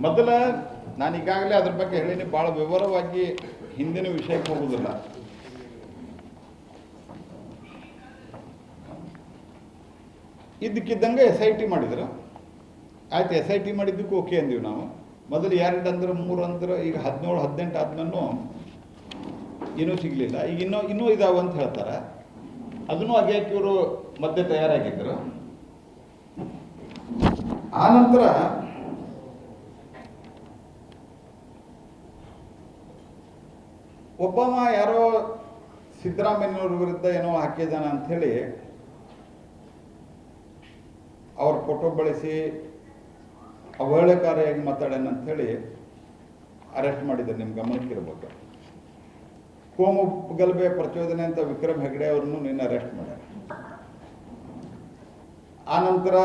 ಮೊದಲ ನಾನು ಈಗಾಗಲೇ ಅದ್ರ ಬಗ್ಗೆ ಹೇಳಿನಿ ಭಾಳ ವಿವರವಾಗಿ ಹಿಂದಿನ ವಿಷಯಕ್ಕೆ ಹೋಗುವುದಿಲ್ಲ. ಇದ್ದಕ್ಕಿದ್ದಂಗೆ ಎಸ್ ಐ ಟಿ ಮಾಡಿದ್ರು. ಆಯ್ತು ಎಸ್ ಐ ಟಿ ಮಾಡಿದ್ದಕ್ಕೂ ಓಕೆ ಅಂದೀವಿ ನಾವು. ಮೊದಲು ಎರಡು ಅಂದ್ರೆ, ಮೂರು ಅಂದ್ರೆ, ಈಗ ಹದಿನೇಳು, ಹದಿನೆಂಟು ಆದ್ಮೇಲೂ ಇನ್ನೂ ಸಿಗಲಿಲ್ಲ. ಈಗ ಇನ್ನೂ ಇನ್ನೂ ಇದಾವೆ ಅಂತ ಹೇಳ್ತಾರೆ. ಅದನ್ನು ಆಗ್ಯಾಕೆ ಇವರು ಮಧ್ಯೆ ತಯಾರಾಗಿದ್ದರು. ಆನಂತರ ಒಬ್ಬವ ಯಾರೋ ಸಿದ್ದರಾಮಯ್ಯನವ್ರ ವಿರುದ್ಧ ಏನೋ ಹಾಕಿದಾನ ಅಂಥೇಳಿ ಅವ್ರ ಫೋಟೋ ಬಳಸಿ ಅವಹೇಳಕಾರಿಯಾಗಿ ಮಾತಾಡ್ಯಾನ ಅಂಥೇಳಿ ಅರೆಸ್ಟ್ ಮಾಡಿದ್ದಾರೆ ನಿಮ್ಮ ಗಮನಕ್ಕಿರ್ಬೇಕು ಕೋಮು ಗಲಭೆ ಪ್ರಚೋದನೆ ಅಂತ ವಿಕ್ರಮ್ ಹೆಗಡೆ ಅವ್ರನ್ನು ನಿನ್ನೆ ಅರೆಸ್ಟ್ ಮಾಡ್ಯಾರ. ಆನಂತರ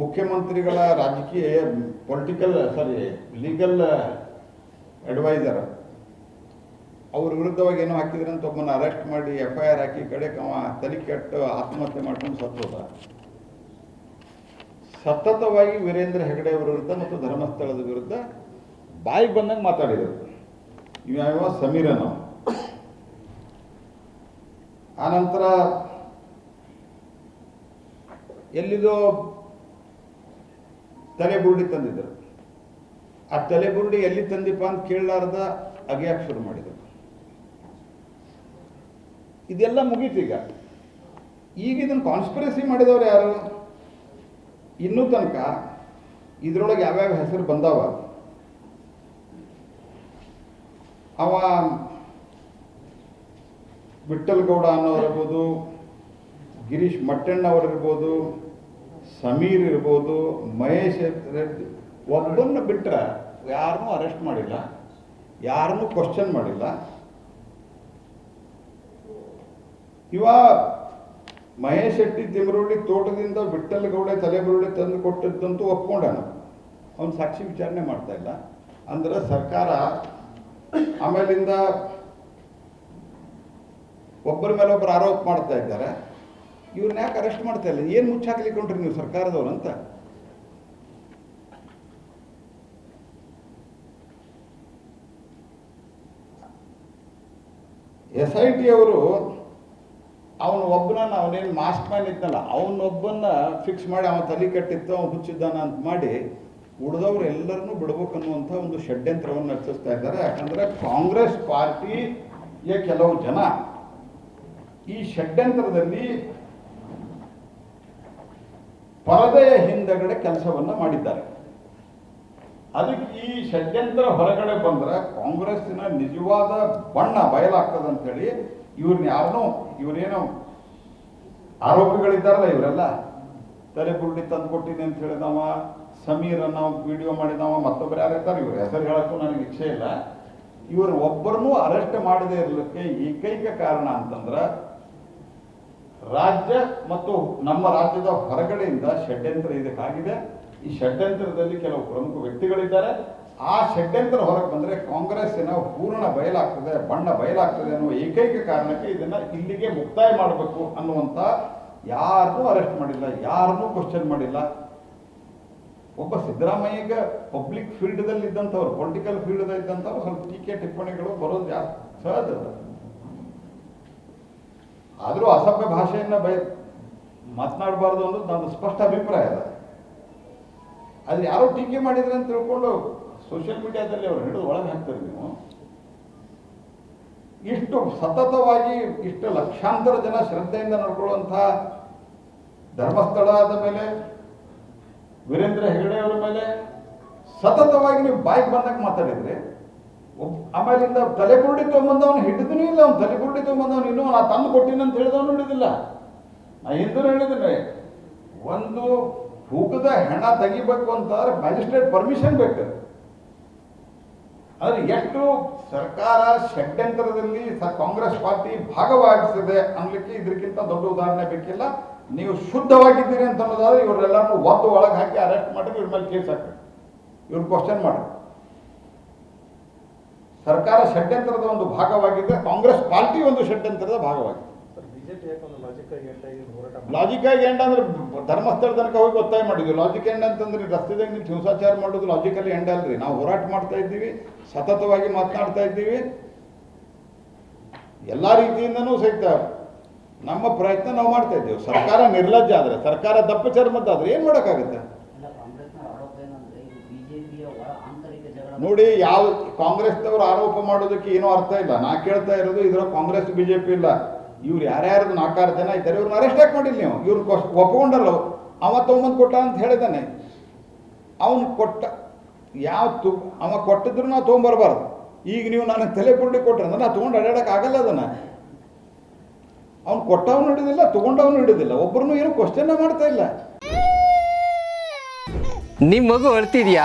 ಮುಖ್ಯಮಂತ್ರಿಗಳ ರಾಜಕೀಯ ಪೊಲಿಟಿಕಲ್ ಸಾರಿ ಲೀಗಲ್ ಅಡ್ವೈಸರ್ ಅವ್ರ ವಿರುದ್ಧವಾಗಿ ಏನೋ ಹಾಕಿದ್ರಂತ ಒಬ್ಬನ ಅರೆಸ್ಟ್ ಮಾಡಿ ಎಫ್ ಐ ಆರ್ ಹಾಕಿ ಕಡೆ ಅವ ತಲೆ ಕೆಟ್ಟು ಆತ್ಮಹತ್ಯೆ ಮಾಡ್ಕೊಂಡು ಸತ್ತೋದ. ಸತತವಾಗಿ ವೀರೇಂದ್ರ ಹೆಗಡೆ ಅವರ ವಿರುದ್ಧ ಮತ್ತು ಧರ್ಮಸ್ಥಳದ ವಿರುದ್ಧ ಬಾಯಿ ಬಂದಂಗೆ ಮಾತಾಡಿದರು. ಇವ್ಯಾವ ಸಮೀರನ. ಆನಂತರ ಎಲ್ಲಿದೋ ತಲೆ ಬುರುಡಿ ತಂದಿದ್ರು. ಆ ತಲೆ ಬುರುಡಿ ಎಲ್ಲಿ ತಂದಿಪ್ಪ ಅಂತ ಕೇಳಲಾರ್ದ ಅಗೆಯಾಕ್ ಶುರು ಮಾಡಿದರು. ಇದೆಲ್ಲ ಮುಗೀತು ಈಗ. ಈಗ ಇದನ್ನು ಕಾನ್ಸ್ಪಿರಸಿ ಮಾಡಿದವರು ಯಾರು? ಇನ್ನೂ ತನಕ ಇದ್ರೊಳಗೆ ಯಾವ್ಯಾವ ಹೆಸರು ಬಂದಾವ? ಅವ ವಿಠಲ್ ಗೌಡ ಅನ್ನೋರಿರ್ಬೋದು ಗಿರೀಶ್ ಮಟ್ಟಣ್ಣ ಅವರಿರ್ಬೋದು ಸಮೀರ್ ಇರ್ಬೋದು, ಮಹೇಶ್ ರೆಡ್ಡಿ, ಒಬ್ಬನ್ನು ಬಿಟ್ಟರೆ ಯಾರನ್ನೂ ಅರೆಸ್ಟ್ ಮಾಡಿಲ್ಲ, ಯಾರನ್ನೂ ಕ್ವಶನ್ ಮಾಡಿಲ್ಲ. ಇವ ಮಹೇಶ್ ಶೆಟ್ಟಿ ತಿಮರೋಡಿ ತೋಟದಿಂದ ವಿಠ್ಠಲ ಗೌಡೆ ತಲೆ ತಲೆಬುರುಡಿ ತಂದು ಕೊಟ್ಟಿದ್ದಂತೂ ಒಪ್ಕೊಂಡಾನ. ಅವನು ಸಾಕ್ಷಿ ವಿಚಾರಣೆ ಮಾಡ್ತಾ ಇಲ್ಲ. ಅಂದ್ರೆ ಸರ್ಕಾರ ಆಮೇಲಿಂದ ಒಬ್ಬರ ಮೇಲೆ ಒಬ್ಬರು ಆರೋಪ ಮಾಡ್ತಾ ಇದ್ದಾರೆ. ಇವ್ರನ್ನ ಯಾಕೆ ಅರೆಸ್ಟ್ ಮಾಡ್ತಾ ಇಲ್ಲ? ಏನು ಮುಚ್ಚಾಕ್ಲಿಕೊಂಡ್ರಿ ನೀವು ಸರ್ಕಾರದವ್ರು ಅಂತ? ಎಸ್ ಐ ಟಿ ಅವರು ಅವನು ಒಬ್ಬನನ್ನ ಅವನೇನು ಮಾಸ್ಕ್ ಮ್ಯಾನ್ ಇದ್ನಲ್ಲ ಅವನೊಬ್ಬನ್ನ ಫಿಕ್ಸ್ ಮಾಡಿ ಅವನ ತಲೆ ಕಟ್ಟಿತ್ತು, ಅವನು ಹುಚ್ಚಿದ್ದಾನ ಅಂತ ಮಾಡಿ ಉಳಿದವ್ರು ಎಲ್ಲರನ್ನೂ ಬಿಡ್ಬೇಕು ಅನ್ನುವಂಥ ಒಂದು ಷಡ್ಯಂತ್ರವನ್ನು ರಚಿಸ್ತಾ ಇದ್ದಾರೆ. ಯಾಕಂದರೆ ಕಾಂಗ್ರೆಸ್ ಪಾರ್ಟಿಯ ಕೆಲವು ಜನ ಈ ಷಡ್ಯಂತ್ರದಲ್ಲಿ ಪರದೆಯ ಹಿಂದಗಡೆ ಕೆಲಸವನ್ನ ಮಾಡಿದ್ದಾರೆ. ಅದಕ್ಕೆ ಈ ಷಡ್ಯಂತ್ರ ಹೊರಗಡೆ ಬಂದ್ರೆ ಕಾಂಗ್ರೆಸ್ಸಿನ ನಿಜವಾದ ಬಣ್ಣ ಬಯಲಾಗ್ತದೆ ಅಂತೇಳಿ ಇವ್ರನ್ನ ಯಾರನ್ನೂ ಇವರೇನೋ ಆರೋಪಿಗಳಿದ್ದಾರಲ್ಲ ಇವರೆಲ್ಲ? ತಲೆ ಬುರುಡಿ ತಂದು ಕೊಟ್ಟಿದೆ ಅಂತ ಹೇಳಿದವ, ಸಮೀರ್ ಅನ್ನೋ ವಿಡಿಯೋ ಮಾಡಿದವ ಮತ್ತೊಬ್ಬರು ಯಾರು ಇರ್ತಾರೆ ಇವ್ರ ಹೆಸರು ಹೇಳಕ್ಕೂ ನನಗೆ ಇಚ್ಛೆ ಇಲ್ಲ. ಇವರು ಒಬ್ಬರನ್ನೂ ಅರೆಸ್ಟ್ ಮಾಡದೇ ಇರಲಿಕ್ಕೆ ಏಕೈಕ ಕಾರಣ ಅಂತಂದ್ರೆ ರಾಜ್ಯ ಮತ್ತು ನಮ್ಮ ರಾಜ್ಯದ ಹೊರಗಡೆಯಿಂದ ಷಡ್ಯಂತ್ರ ಇದಕ್ಕಾಗಿದೆ ಈ ಷಡ್ಯಂತ್ರದಲ್ಲಿ ಕೆಲವು ಪ್ರಮುಖ ವ್ಯಕ್ತಿಗಳಿದ್ದಾರೆ. ಆ ಷಡ್ಯಂತ್ರ ಹೊರಗೆ ಬಂದರೆ ಕಾಂಗ್ರೆಸ್ಸಿನ ಪೂರ್ಣ ಬಯಲಾಗ್ತದೆ, ಬಣ್ಣ ಬಯಲಾಗ್ತದೆ ಅನ್ನುವ ಏಕೈಕ ಕಾರಣಕ್ಕೆ ಇದನ್ನು ಇಲ್ಲಿಗೆ ಮುಕ್ತಾಯ ಮಾಡಬೇಕು ಅನ್ನುವಂಥ ಯಾರನ್ನೂ ಅರೆಸ್ಟ್ ಮಾಡಿಲ್ಲ ಯಾರನ್ನೂ ಕ್ವಶನ್ ಮಾಡಿಲ್ಲ. ಒಬ್ಬ ಸಿದ್ದರಾಮಯ್ಯಗ ಪಬ್ಲಿಕ್ ಫೀಲ್ಡ್ದಲ್ಲಿ ಇದ್ದಂಥವ್ರು ಪೊಲಿಟಿಕಲ್ ಫೀಲ್ಡ್ದಲ್ಲಿ ಇದ್ದಂಥವ್ರು ಸ್ವಲ್ಪ ಟೀಕೆ ಟಿಪ್ಪಣಿಗಳು ಬರೋದು ಜಾಸ್ತಿ ಸಹಜ. ಆದರೂ ಅಸಭ್ಯ ಭಾಷೆಯನ್ನು ಬಯ, ಮಾತನಾಡಬಾರ್ದು ಅನ್ನೋದು ನನ್ನ ಸ್ಪಷ್ಟ ಅಭಿಪ್ರಾಯ ಅದ ಆದ್ರೆ ಯಾರು ಟೀಕೆ ಮಾಡಿದ್ರೆ ಅಂತ ತಿಳ್ಕೊಂಡು ಸೋಷಿಯಲ್ ಮೀಡಿಯಾದಲ್ಲಿ ಅವ್ರು ಹಿಡಿದು ಒಳಗೆ ಹಾಕ್ತಾರೆ ನೀವು. ಇಷ್ಟು ಸತತವಾಗಿ, ಇಷ್ಟು ಲಕ್ಷಾಂತರ ಜನ ಶ್ರದ್ಧೆಯಿಂದ ನೋಡ್ಕೊಳ್ಳುವಂಥ ಧರ್ಮಸ್ಥಳ ಆದ ಮೇಲೆ, ವೀರೇಂದ್ರ ಹೆಗಡೆ ಅವರ ಮೇಲೆ ಸತತವಾಗಿ ನೀವು ಬಾಯಿಗೆ ಬಂದಾಗ ಮಾತಾಡಿದ್ರೆ ಒಬ್- ತಲೆ ತಲೆಬುರುಡಿ ತೊಗೊಂಬಂದವನು, ಹಿಡಿದನೂ ಇಲ್ಲ, ಅವ್ನು ತಲೆಬುರುಡಿ ತೊಗೊಂಬಂದವನು, ಇನ್ನೂ ನಾ ತಂದು ಕೊಟ್ಟಿನ ಅಂತ ಹೇಳಿದವನು ಹಿಡಿದಿಲ್ಲ. ನಾ ಹಿಂದೂ ಹೇಳಿದ್ದೀನಿ, ಒಂದು ತೂಕದ ಹೆಣ ತೆಗಿಬೇಕು ಅಂತಂದ್ರೆ ಮ್ಯಾಜಿಸ್ಟ್ರೇಟ್ ಪರ್ಮಿಷನ್ ಬೇಕು. ಆದ್ರೆ ಎಷ್ಟು ಸರ್ಕಾರ ಷಡ್ಯಂತ್ರದಲ್ಲಿ ಕಾಂಗ್ರೆಸ್ ಪಾರ್ಟಿ ಭಾಗವಹಿಸಿದೆ ಅನ್ಲಿಕ್ಕೆ ಇದಕ್ಕಿಂತ ದೊಡ್ಡ ಉದಾಹರಣೆ ಬೇಕಿಲ್ಲ. ನೀವು ಶುದ್ಧವಾಗಿದ್ದೀರಿ ಅಂತ ಅನ್ನೋದಾದ್ರೆ ಇವರೆಲ್ಲರನ್ನು ಒದ್ದು ಒಳಗೆ ಹಾಕಿ ಅರೆಸ್ಟ್ ಮಾಡಿ ಇವ್ರ ಮೇಲೆ ಕೇಸ್ ಹಾಕಿ ಇವ್ರು ಕ್ವಶನ್ ಮಾಡಿ ಸರ್ಕಾರ ಷಡ್ಯಂತ್ರದ ಒಂದು ಭಾಗವಾಗಿದ್ದರೆ ಕಾಂಗ್ರೆಸ್ ಪಾರ್ಟಿ ಒಂದು ಷಡ್ಯಂತ್ರದ ಭಾಗವಾಗಿದೆ. ಲಾಜಿಕ್ ಆಗಿ? ಎಂಡ್ ಅಂದ್ರೆ ಧರ್ಮಸ್ಥಳ ತನಕ ಹೋಗಿ ಒತ್ತಾಯ ಮಾಡಿದ್ವಿ. ಲಾಜಿಕ್ ಎಂಡ್ ಅಂತಂದ್ರೆ ರಸ್ತೆದಾಗ ನಿಂತು ಹಿಂಸಾಚಾರ ಮಾಡೋದು ಲಾಜಿಕಲಿ ಎಂಡ್ ಅಲ್ರಿ. ನಾವು ಹೋರಾಟ ಮಾಡ್ತಾ ಇದ್ದೀವಿ ಸತತವಾಗಿ ಮಾತನಾಡ್ತಾ ಇದ್ದೀವಿ. ಎಲ್ಲ ರೀತಿಯಿಂದನೂ ಸಹಿತ ನಮ್ಮ ಪ್ರಯತ್ನ ನಾವು ಮಾಡ್ತಾ ಇದ್ದೀವಿ. ಸರ್ಕಾರ ನಿರ್ಲಜ್ಜ ಆದ್ರೆ ಸರ್ಕಾರ ದಪ್ಪ ಚರ್ಮದ್ದಾದ್ರೆ ಏನು ಮಾಡೋಕ್ಕಾಗುತ್ತೆ? ನೋಡಿ ಯಾವ ಕಾಂಗ್ರೆಸ್ನವರು ಆರೋಪ ಮಾಡೋದಕ್ಕೆ ಏನೂ ಅರ್ಥ ಇಲ್ಲ. ನಾ ಕೇಳ್ತಾ ಇರೋದು ಇದರ ಕಾಂಗ್ರೆಸ್, ಬಿಜೆಪಿ ಇಲ್ಲ. ಇವ್ರು ಯಾರ್ಯಾರದು ನಾಲ್ಕಾರು ಜನ ಇದ್ದಾರೆ, ಇವ್ರನ್ನ ಅರೆಸ್ಟ್ ಯಾಕೆ ಮಾಡಿಲ್ಲ ನೀವು? ಇವ್ರು ಒಪ್ಕೊಂಡಲ್ಲ. ಅವ ತೊಗೊಂಬಂದು ಕೊಟ್ಟ ಅಂತ ಹೇಳಿದಾನೆ ಅವನು ಕೊಟ್ಟ ಯಾವ ತು ಅವ ಕೊಟ್ಟಿದ್ರು ನಾವು ತೊಗೊಂಬರ್ಬಾರ್ದು. ಈಗ ನೀವು ನನಗೆ ತಲೆ ಪುರುಡಿ ಕೊಟ್ರೆ ಅಂದ್ರೆ ತೊಗೊಂಡು ಆಗಲ್ಲ ಅದನ್ನ. ಅವ್ನು ಕೊಟ್ಟವನು ಹಿಡಿದಿಲ್ಲ, ತೊಗೊಂಡವನು ಹಿಡಿದಿಲ್ಲ. ಒಬ್ಬರನ್ನು ಏನು ಕ್ವಶನ್ ಮಾಡ್ತಾ ಇಲ್ಲ. ನಿಮ್ಮ ಮಗು ಅಳ್ತಿದ್ಯಾ